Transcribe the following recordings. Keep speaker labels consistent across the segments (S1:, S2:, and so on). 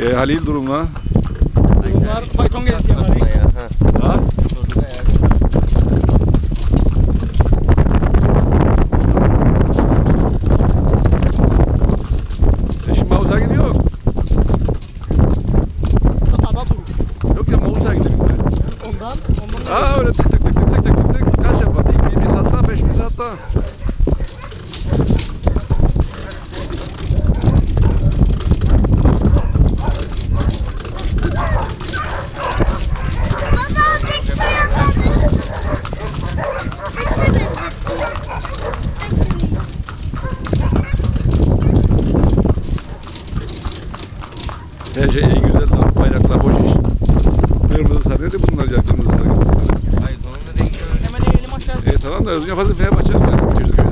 S1: E, Halil durumla.
S2: Bunlar fayton gezisi.
S3: Aslında ya. Ha.
S1: Ha? Her şey iyi güzel de bayraklar boş iş. Kırmızı sarı dedi bunlar ya kırmızı sarı kırmızı sarı.
S3: Hayır onun da rengi öyle.
S2: hemen eğelim aşağısı.
S1: E tamam da Özgün fazla Fenerbahçe mi? Çocuk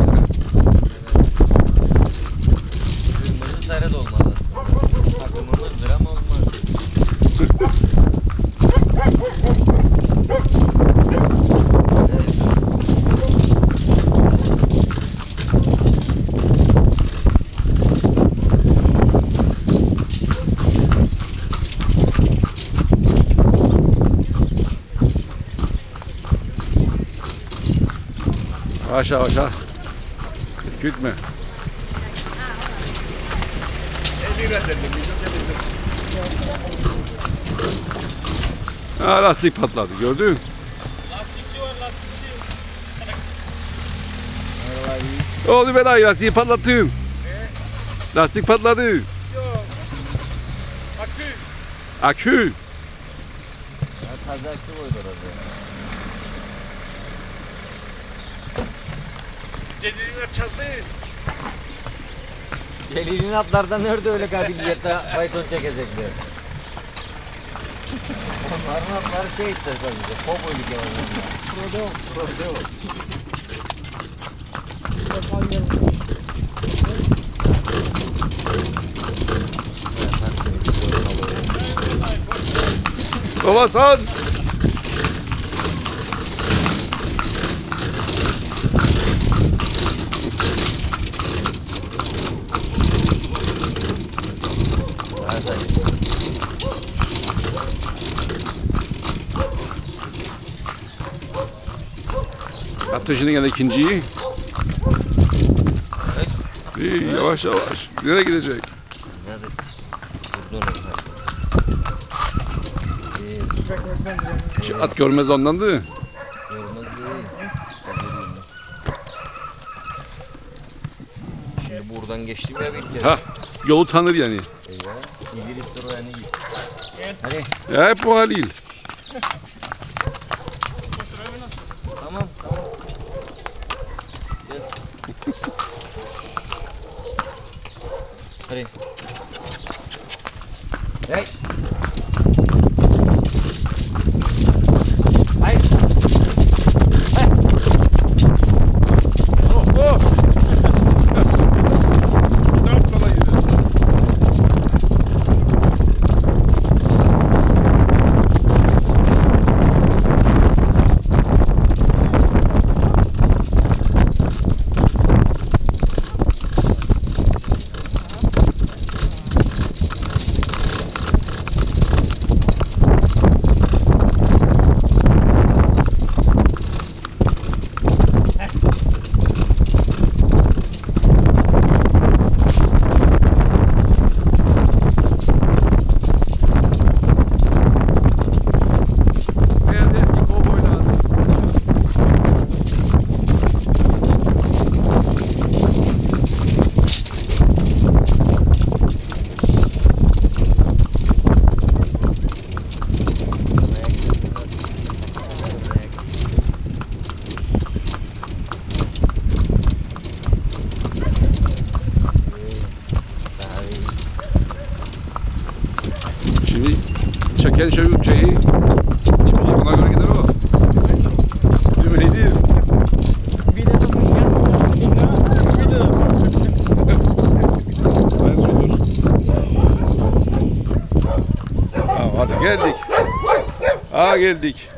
S1: Aşağı aşağı. Gitme. Ha, lastik patladı gördün
S2: mü? Lastikli var lastikli.
S1: Oğlum ben ay lastiği patlattım. Ne? Lastik patladı.
S2: Yok. Akü.
S1: Akü.
S3: Ya taze akü koydular oraya.
S2: Celil'in atçasıyız.
S3: Celil'in atlardan nerede öyle kabiliyette fayton çekecekler? Onların atları şey işte sadece, popo gibi
S2: oynuyorlar.
S3: Prodeo.
S1: Prodeo. Thomas Hans! Attı şimdi gene ikinciyi. İyi, yavaş yavaş. Nereye gidecek? Şu At görmez.
S3: Görmez değil. Şimdi buradan geçtim ya bir kere.
S1: Ha, yolu tanır yani.
S3: Eyvah. İngiliz durağını git. Hadi.
S1: Ya hep bu Halil. Ready? Right. Kendi şöyle şeyi ipi ona göre gider o. Düğmeyi değil. Hadi geldik. Aa geldik.